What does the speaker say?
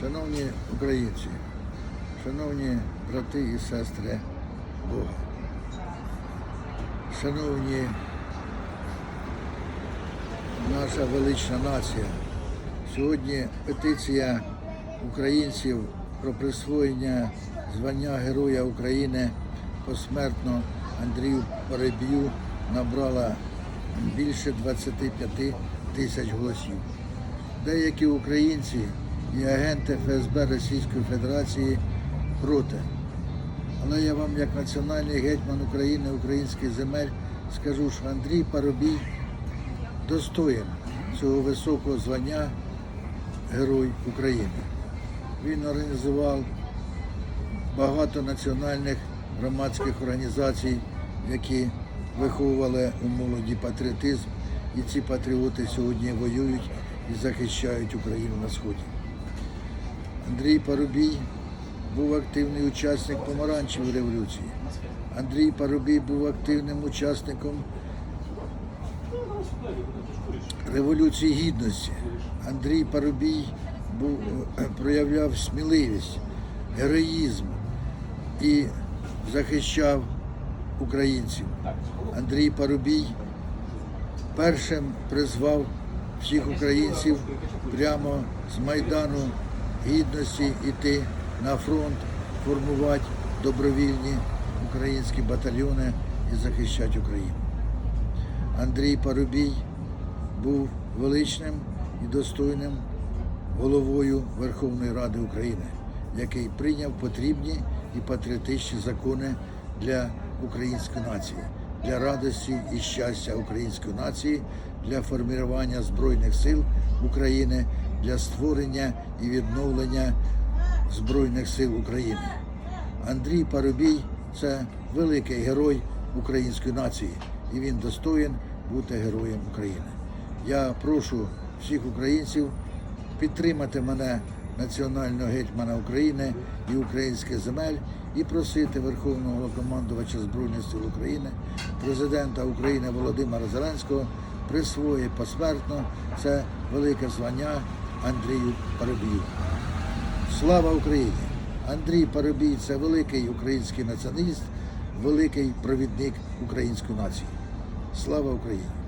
Шановні українці, шановні брати і сестри Бога, шановні наша велична нація, сьогодні петиція українців про присвоєння звання Героя України посмертно Андрію Паребію набрала більше 25 тисяч голосів. Деякі українці і агенти ФСБ Російської Федерації проти. Але я вам, як національний гетьман України, українських земель, скажу, що Андрій Парубій достоїн цього високого звання Герой України. Він організував багато національних громадських організацій, які виховували у молоді патріотизм, і ці патріоти сьогодні воюють і захищають Україну на сході. Андрій Парубій був активний учасник помаранчевої революції. Андрій Парубій був активним учасником Революції Гідності. Андрій Парубій був, е, проявляв сміливість, героїзм і захищав українців. Андрій Парубій першим призвав всіх українців прямо з Майдану Гідності йти на фронт, формувати добровільні українські батальйони і захищати Україну. Андрій Парубій був величним і достойним головою Верховної Ради України, який прийняв потрібні і патріотичні закони для української нації, для радості і щастя української нації, для формування Збройних сил України, для створення і відновлення Збройних сил України. Андрій Парубій це великий герой української нації, і він достоїн бути героєм України. Я прошу всіх українців підтримати мене, національного гетьмана України і українських земель, і просити Верховного Головнокомандувача Збройних сил України, президента України Володимира Зеленського присвоїти посмертно це велике звання Андрію Парубію. Слава Україні! Андрій Парубій це великий український націоналіст, великий провідник української нації. Слава Україні!